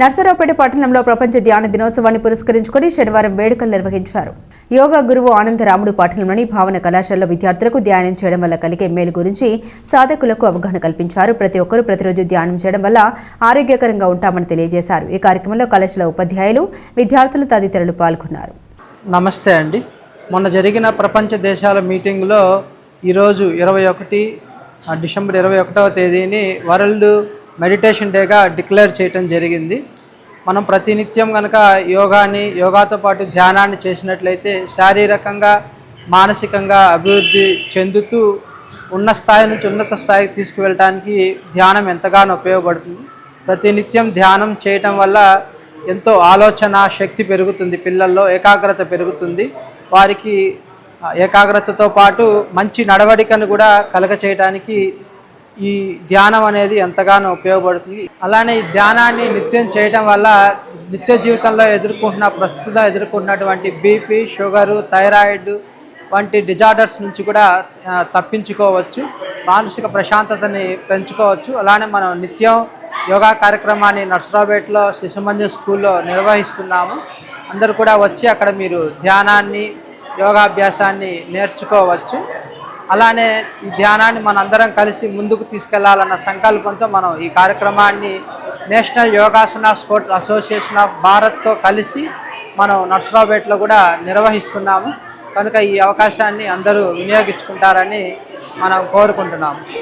నర్సరావుపేట పట్టణంలో ప్రపంచ ధ్యాన దినోత్సవాన్ని పురస్కరించుకొని శనివారం వేడుకలు నిర్వహించారు. యోగా గురువు ఆనందరాముడు పట్టణంలోని భావన కళాశాలలో విద్యార్థులకు ధ్యానం చేయడం వల్ల కలిగే మేలు గురించి సాధకులకు అవగాహన కల్పించారు. ప్రతి ఒక్కరూ ప్రతిరోజు ధ్యానం చేయడం వల్ల ఆరోగ్యకరంగా ఉంటామని తెలియజేశారు. ఈ కార్యక్రమంలో కళాశాల ఉపాధ్యాయులు విద్యార్థులు తదితరులు పాల్గొన్నారు. నమస్తే అండి. మొన్న జరిగిన ప్రపంచ దేశాల మీటింగ్లో ఈరోజు ఇరవై ఒకటి డిసెంబర్ ఇరవై ఒకటవ తేదీని వరల్డ్ మెడిటేషన్ డేగా డిక్లేర్ చేయటం జరిగింది. మనం ప్రతినిత్యం కనుక యోగాని యోగాతో పాటు ధ్యానాన్ని చేసినట్లయితే శారీరకంగా మానసికంగా అభివృద్ధి చెందుతూ ఉన్న స్థాయి నుంచి ఉన్నత స్థాయికి తీసుకువెళ్ళడానికి ధ్యానం ఎంతగానో ఉపయోగపడుతుంది. ప్రతినిత్యం ధ్యానం చేయటం వల్ల ఎంతో ఆలోచన శక్తి పెరుగుతుంది పిల్లల్లో ఏకాగ్రత పెరుగుతుంది. వారికి ఏకాగ్రతతో పాటు మంచి నడవడికను కూడా కలగ చేయడానికి ఈ ధ్యానం అనేది ఎంతగానో ఉపయోగపడుతుంది. అలానే ఈ ధ్యానాన్ని నిత్యం చేయటం వల్ల నిత్య జీవితంలో ఎదుర్కొంటున్న ప్రస్తుతం ఎదుర్కొంటున్నటువంటి బీపీ షుగరు థైరాయిడ్ వంటి డిజార్డర్స్ నుంచి కూడా తప్పించుకోవచ్చు. మానసిక ప్రశాంతతని పెంచుకోవచ్చు. అలానే మనం నిత్యం యోగా కార్యక్రమాన్ని నర్సరావుపేటలో శిశుమందిర్ స్కూల్లో నిర్వహిస్తున్నాము. అందరూ కూడా వచ్చి అక్కడ మీరు ధ్యానాన్ని యోగాభ్యాసాన్ని నేర్చుకోవచ్చు. అలానే ఈ ధ్యానాన్ని మనందరం కలిసి ముందుకు తీసుకెళ్ళాలన్న సంకల్పంతో మనం ఈ కార్యక్రమాన్ని national Yogasana sports association of భారత్తో కలిసి మనం నర్సరావుపేటలో కూడా నిర్వహిస్తున్నాము. కనుక ఈ అవకాశాన్ని అందరూ వినియోగించుకుంటారని మనం కోరుకుంటున్నాము.